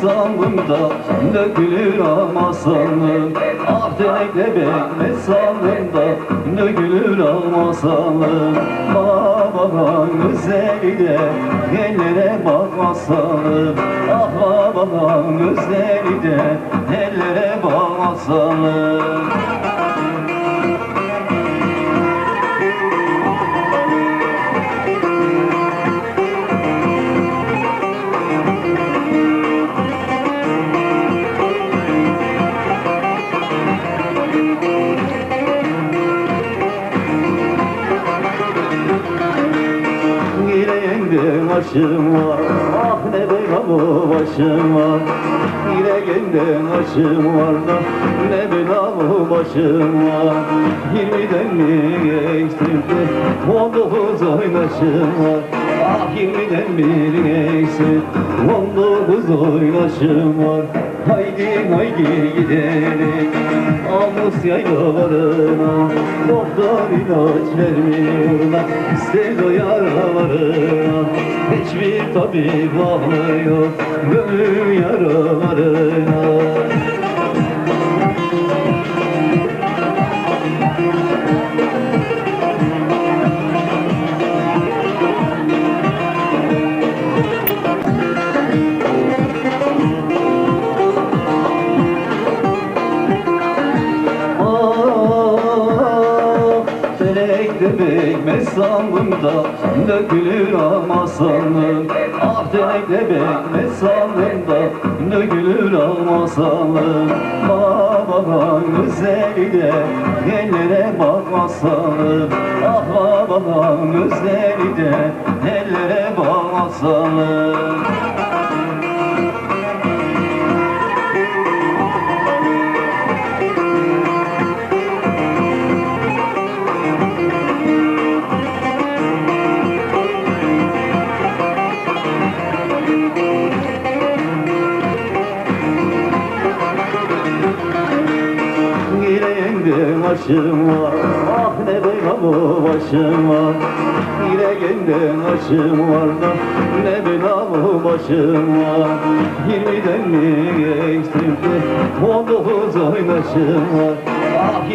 sandım da Dökülür amasanım Ah denekle bekle sandım da Dökülür amasanım Ah baban güzeli de Ellere bakmasanım Ah baban güzeli de Ellere bakmasanım Yüreğimde başım var. Ah ne belamı başım var. Yüreğimde başım var da Ne belamı başım var. Yirmiden mi geçtim de On dokuz oynaşım var Yirmiden bir geçtim On dokuz oynaşım var. Haydi haydi gidelim. Amus yaylalarına Doktor ilaç vermiyor da Sevda yaralarına Hiçbir tabip bakmıyor Gönül yaralarına Felek demek mesandım da Dökülür amasanım Ah felek demek mesandım da Dökülür amasanım Ah baban güzeli de Ellere bakmasanım Ah baban güzeli de Ellere bakmasanım Yüreğimde başım var Ah ne belamı başım var Yüreğimde başım var da Ne belamı başım var Yirmiden mi geçtim de On dokuz oynaşım var Ah